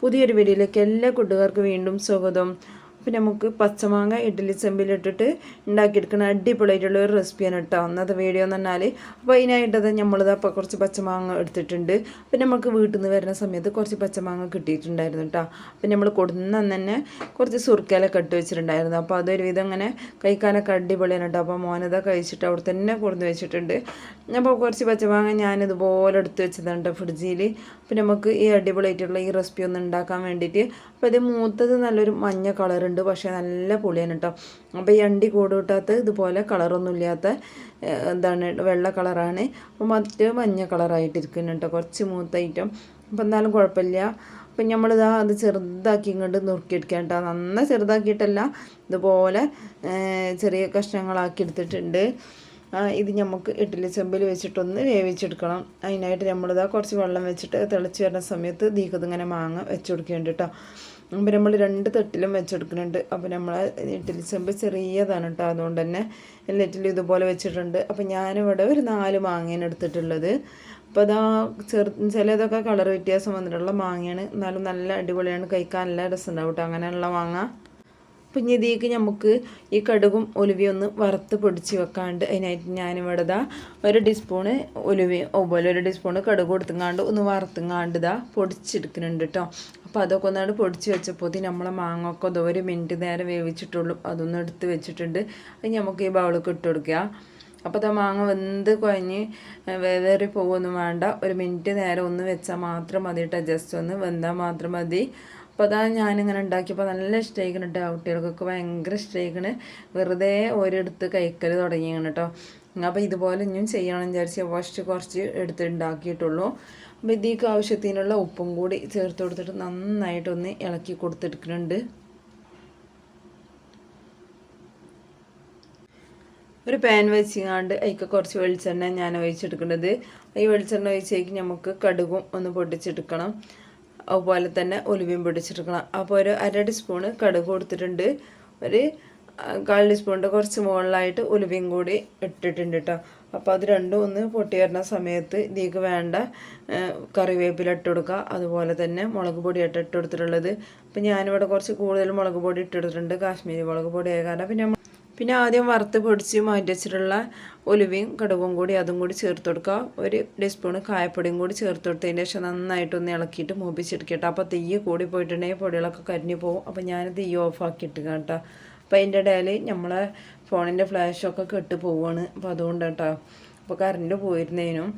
പുതിയൊരു വീഡിയോയിലേക്ക് എല്ലാ കൂട്ടുകാർക്കും വീണ്ടും സ്വാഗതം. അപ്പം നമുക്ക് പച്ചമാങ്ങ ഇഡ്ഡലി ചെമ്പിലിട്ടിട്ട് ഉണ്ടാക്കിയെടുക്കുന്ന അടിപൊളിയായിട്ടുള്ള ഒരു റെസിപ്പിയാണ് കേട്ടോ അന്നത്തെ വീഡിയോ എന്ന് പറഞ്ഞാൽ അപ്പോൾ അതിനായിട്ടത് നമ്മളിത് അപ്പോൾ കുറച്ച് പച്ചമാങ്ങ എടുത്തിട്ടുണ്ട്. അപ്പം നമുക്ക് വീട്ടിൽ നിന്ന് വരുന്ന സമയത്ത് കുറച്ച് പച്ചമാങ്ങ കിട്ടിയിട്ടുണ്ടായിരുന്നു കേട്ടോ. അപ്പം നമ്മൾ കൊടുന്ന തന്നെ കുറച്ച് സുർക്കയിലൊക്കെ ഇട്ട് വെച്ചിട്ടുണ്ടായിരുന്നു. അപ്പോൾ അതൊരു വിധം അങ്ങനെ കഴിക്കാനൊക്കെ അടിപൊളിയാണ് കേട്ടോ. അപ്പോൾ മോനത കഴിച്ചിട്ട് അവിടെ തന്നെ കൊടുന്ന് വെച്ചിട്ടുണ്ട്. അപ്പോൾ കുറച്ച് പച്ചമാങ്ങ ഞാനിതുപോലെ എടുത്ത് വെച്ചതാണ് ഫ്രിഡ്ജിൽ അപ്പോൾ നമുക്ക് ഈ അടിപൊളിയായിട്ടുള്ള ഈ റെസിപ്പി ഒന്ന് ഉണ്ടാക്കാൻ വേണ്ടിയിട്ട്. അപ്പോൾ ഇത് മൂത്തത് നല്ലൊരു മഞ്ഞ കളറുണ്ട് പക്ഷേ നല്ല പുളിയാണ് കേട്ടോ അപ്പോൾ ഈ അണ്ടി കൂടുകൂട്ടാത്ത ഇതുപോലെ കളറൊന്നും ഇല്ലാത്ത എന്താണ് വെള്ള കളറാണ് അപ്പോൾ മറ്റ് മഞ്ഞ കളറായിട്ടിരിക്കുന്നു കേട്ടോ കുറച്ച് മൂത്ത ഐറ്റം അപ്പോൾ എന്നാലും കുഴപ്പമില്ല. അപ്പം നമ്മളിതാ അത് ചെറുതാക്കി ഇങ്ങോട്ട് നുറുക്കിയെടുക്കുക കേട്ടോ നന്നായി ചെറുതാക്കിയിട്ടല്ല ഇതുപോലെ ചെറിയ കഷ്ണങ്ങളാക്കി എടുത്തിട്ടുണ്ട്. ഇത് നമുക്ക് ഇഡ്ഡലി ചെമ്പിൽ വെച്ചിട്ടൊന്ന് വേവിച്ചെടുക്കണം. അതിനായിട്ട് നമ്മളിതാ കുറച്ച് വെള്ളം വെച്ചിട്ട് തിളച്ച് വരുന്ന സമയത്ത് ദീക്കത് ഇങ്ങനെ മാങ്ങ വെച്ച് കൊടുക്കേണ്ടി കേട്ടോ അപ്പം നമ്മൾ രണ്ട് തട്ടിലും വെച്ചെടുക്കുന്നുണ്ട്. അപ്പോൾ നമ്മൾ ഇഡ്ഡലി ചെമ്പ് ചെറിയതാണ് കേട്ടോ അതുകൊണ്ട് തന്നെ എല്ലാറ്റിലും ഇതുപോലെ വെച്ചിട്ടുണ്ട്. അപ്പോൾ ഞാനിവിടെ ഒരു നാല് മാങ്ങയാണ് എടുത്തിട്ടുള്ളത്. അപ്പോൾ അതാ ചെറു ചിലതൊക്കെ കളർ വ്യത്യാസം വന്നിട്ടുള്ള മാങ്ങയാണ്. എന്നാലും നല്ല അടിപൊളിയാണ്. കഴിക്കാൻ നല്ല രസമുണ്ടാവും കേട്ടോ അങ്ങനെയുള്ള മാങ്ങ. അപ്പം ഇനി ഇതിലേക്ക് നമുക്ക് ഈ കടുകും ഒലുവയും ഒന്ന് വറുത്ത് പൊടിച്ച് വെക്കാണ്ട് അതിനായിട്ട് ഞാനിവിടെ ഇതാ ഒരു ടീസ്പൂണ് ഒലുവയും അതുപോലെ ഒരു ടീസ്പൂണ് കടുക് കൊടുത്തുങ്ങാണ്ട് ഒന്ന് വറുത്തുങ്ങാണ്ട് ഇതാ പൊടിച്ചെടുക്കുന്നുണ്ട് കേട്ടോ അപ്പോൾ അതൊക്കെ ഒന്നാണ്ട് പൊടിച്ച് വെച്ചപ്പോൾ നമ്മളെ മാങ്ങ ഒക്കെ അത് ഒരു മിനിറ്റ് നേരം വേവിച്ചിട്ടുള്ളൂ. അതൊന്നും എടുത്ത് വെച്ചിട്ടുണ്ട്. അത് നമുക്ക് ഈ ബൗളൊക്കെ ഇട്ട് കൊടുക്കുക അപ്പോൾ അത് മാങ്ങ വെന്ത് കുഴഞ്ഞ് വേവേറി പോകുമൊന്നും വേണ്ട. ഒരു മിനിറ്റ് നേരം ഒന്ന് വെച്ചാൽ മാത്രം മതി കേട്ടോ ജസ്റ്റ് ഒന്ന് വെന്താൽ മാത്രം മതി. അപ്പോൾ അതാ ഞാനിങ്ങനെ ഉണ്ടാക്കിയപ്പോൾ നല്ല ഇഷ്ടമായിക്കണം കേട്ടോ കുട്ടികൾക്കൊക്കെ ഭയങ്കര ഇഷ്ടമായിക്കണ് വെറുതെ ഒരിടത്ത് കഴിക്കൽ തുടങ്ങിയാണ് കേട്ടോ അപ്പോൾ ഇതുപോലെ ഇനിയും ചെയ്യണം വിചാരിച്ച് ഫസ്റ്റ് കുറച്ച് എടുത്ത് ഉണ്ടാക്കിയിട്ടുള്ളൂ അപ്പോൾ ഇതിക്ക് ആവശ്യത്തിനുള്ള ഉപ്പും കൂടി ചേർത്ത് കൊടുത്തിട്ട് നന്നായിട്ടൊന്ന് ഇളക്കി കൊടുത്തെടുക്കുന്നുണ്ട് ഒരു പാൻ വെച്ചിങ്ങാണ്ട് അതിക്ക് കുറച്ച് വെളിച്ചെണ്ണ ഞാൻ ഒഴിച്ചെടുക്കുന്നത് ഈ വെളിച്ചെണ്ണ ഒഴിച്ചേക്ക് നമുക്ക് കടുകും ഒന്ന് പൊട്ടിച്ചെടുക്കണം. അതുപോലെ തന്നെ ഒലിവയും പൊടിച്ചെടുക്കണം അപ്പോൾ ഒരു അര ടീസ്പൂണ് കടുക് കൊടുത്തിട്ടുണ്ട്. ഒരു കാൽ ടീസ്പൂണിന്റെ കുറച്ച് മുകളിലായിട്ട് ഉലുവയും കൂടി ഇട്ടിട്ടുണ്ട് കേട്ടോ അപ്പോൾ അത് രണ്ടും ഒന്ന് പൊട്ടി വരുന്ന സമയത്ത് ഇതിലേക്ക് വേണ്ട കറിവേപ്പില ഇട്ട് കൊടുക്കുക. അതുപോലെ തന്നെ മുളക് പൊടി ഇട്ട് ഇട്ട് കൊടുത്തിട്ടുള്ളത്. അപ്പോൾ ഞാനിവിടെ കുറച്ച് കൂടുതൽ മുളക് പൊടി ഇട്ടെടുത്തിട്ടുണ്ട് കാശ്മീരി മുളക് പൊടി ആയ കാരണം പിന്നെ പിന്നെ ആദ്യം വറുത്ത് പൊടിച്ച് മാറ്റി വെച്ചിട്ടുള്ള ഒലുവയും കടുകും കൂടി അതും കൂടി ചേർത്ത് കൊടുക്കുക. ഒരു ടീസ്പൂൺ കായപ്പൊടിയും കൂടി ചേർത്ത് കൊടുത്തതിന് ശേഷം നന്നായിട്ടൊന്ന് ഇളക്കിയിട്ട് കേട്ടോ. അപ്പോൾ തീ കൂടി പോയിട്ടുണ്ടെങ്കിൽ പൊടികളൊക്കെ കരിഞ്ഞു പോകും. അപ്പോൾ ഞാൻ തീ ഓഫാക്കിയിട്ട് കേട്ടോ. അപ്പോൾ അതിന്റെ ഇടയിൽ നമ്മളെ ഫോണിന്റെ ഫ്ലാഷൊക്കെ കെട്ട് പോവുകയാണ് അപ്പോൾ അതുകൊണ്ട് കേട്ടോ. അപ്പോൾ കറണ്ട് പോയിരുന്നതിനും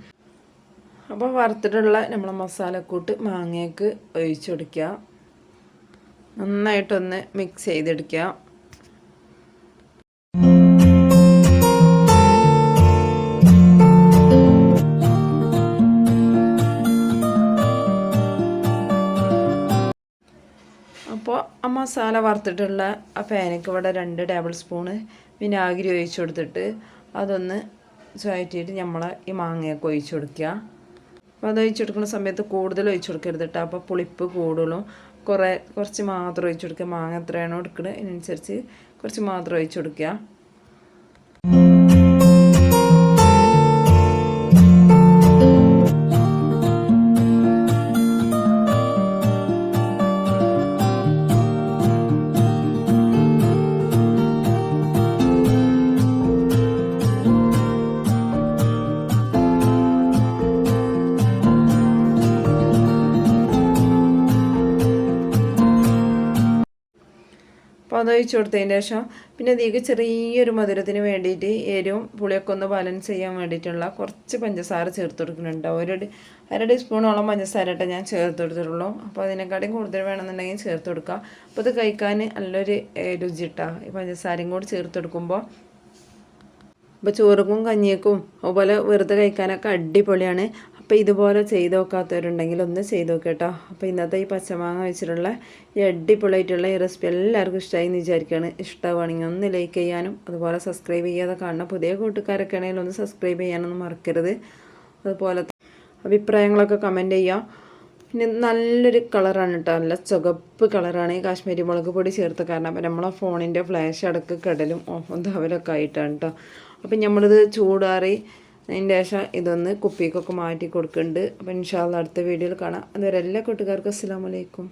അപ്പോൾ വറുത്തിട്ടുള്ള നമ്മളെ മസാലക്കൂട്ട് മാങ്ങയ്ക്ക് ഒഴിച്ചു കൊടുക്കുക. നന്നായിട്ടൊന്ന് മിക്സ് ചെയ്തെടുക്കുക. അപ്പോൾ ആ മസാല വറുത്തിട്ടുള്ള ആ പാനക്ക് ഇവിടെ രണ്ട് ടേബിൾ സ്പൂണ് വിനാഗിരി ഒഴിച്ചു കൊടുത്തിട്ട് അതൊന്ന് ചുവറ്റിയിട്ട് നമ്മൾ ഈ മാങ്ങയൊക്കെ ഒഴിച്ചു കൊടുക്കുക. അപ്പോൾ അത് ഒഴിച്ചു കൊടുക്കുന്ന സമയത്ത് കൂടുതൽ ഒഴിച്ചു കൊടുക്കരുത് കേട്ടോ അപ്പോൾ പുളിപ്പ് കൂടുതലും കുറേ കുറച്ച് മാത്രം ഒഴിച്ചു കൊടുക്കുക. മാങ്ങ എത്രയാണോ എടുക്കുന്നത് അതിനനുസരിച്ച് കുറച്ച് മാത്രം ഒഴിച്ചു കൊടുക്കുക. അപ്പോൾ അത് കൊടുത്തതിന് ശേഷം പിന്നെ അതിലേക്ക് ചെറിയൊരു മധുരത്തിന് വേണ്ടിയിട്ട് എരിവും പുളിയൊക്കെ ഒന്ന് ബാലൻസ് ചെയ്യാൻ വേണ്ടിയിട്ടുള്ള കുറച്ച് പഞ്ചസാര ചേർത്ത് കൊടുക്കുന്നുണ്ട്. ഒരു അര ടീസ്പൂണോളം പഞ്ചസാര ഇട്ട് ഞാൻ ചേർത്ത് കൊടുത്തിട്ടുള്ളൂ. അപ്പോൾ അതിനെക്കാട്ടിയും കൂടുതൽ വേണമെന്നുണ്ടെങ്കിൽ ചേർത്ത് കൊടുക്കുക അപ്പോൾ ഇത് കഴിക്കാൻ നല്ലൊരു ഏ, രുചി ഇട്ടാ. ഈ പഞ്ചസാരയും കൂടി ചേർത്ത് കൊടുക്കുമ്പോൾ അപ്പോൾ ചോറുക്കും കഞ്ഞിക്കും അതുപോലെ വെറുതെ കഴിക്കാനൊക്കെ അടിപൊളിയാണ്. അപ്പോൾ ഇതുപോലെ ചെയ്ത് നോക്കാത്തവരുണ്ടെങ്കിൽ ഒന്ന് ചെയ്ത് കേട്ടോ. അപ്പോൾ ഇന്നത്തെ ഈ പച്ചമാങ്ങ വെച്ചിട്ടുള്ള ഈ അടിപൊളിയായിട്ടുള്ള ഈ റെസിപ്പി എല്ലാവർക്കും ഇഷ്ടമായി എന്ന് വിചാരിക്കുകയാണ് ഇഷ്ടമാണെങ്കിൽ ഒന്ന് ലൈക്ക് ചെയ്യാനും അതുപോലെ സബ്സ്ക്രൈബ് ചെയ്യാതെ കാണുന്ന പുതിയ കൂട്ടുകാരൊക്കെ ആണെങ്കിൽ ഒന്ന് സബ്സ്ക്രൈബ് ചെയ്യാനൊന്നും മറക്കരുത്. അതുപോലെ അഭിപ്രായങ്ങളൊക്കെ കമന്റ് ചെയ്യുക പിന്നെ നല്ലൊരു കളറാണ് കേട്ടോ. നല്ല ചുവപ്പ് കളറാണ് ഈ കാശ്മീരി മുളക് പൊടി ചേർത്ത് കാരണം അപ്പം നമ്മളെ ഫോണിന്റെ ഫ്ലാഷ് അടക്ക് കടലും ഓഫും തവലൊക്കെ ആയിട്ടാണ് കേട്ടോ. അപ്പം നമ്മളിത് ചൂടാറി അതിന്റെ ശേഷം ഇതൊന്ന് കുപ്പിക്കൊക്കെ മാറ്റി കൊടുക്കുന്നുണ്ട്. അപ്പോൾ ഇൻഷാല്ല അടുത്ത വീഡിയോയിൽ കാണാം. അതുവരെ എല്ലാ കൂട്ടുകാർക്കും അസ്സാം വലൈക്കും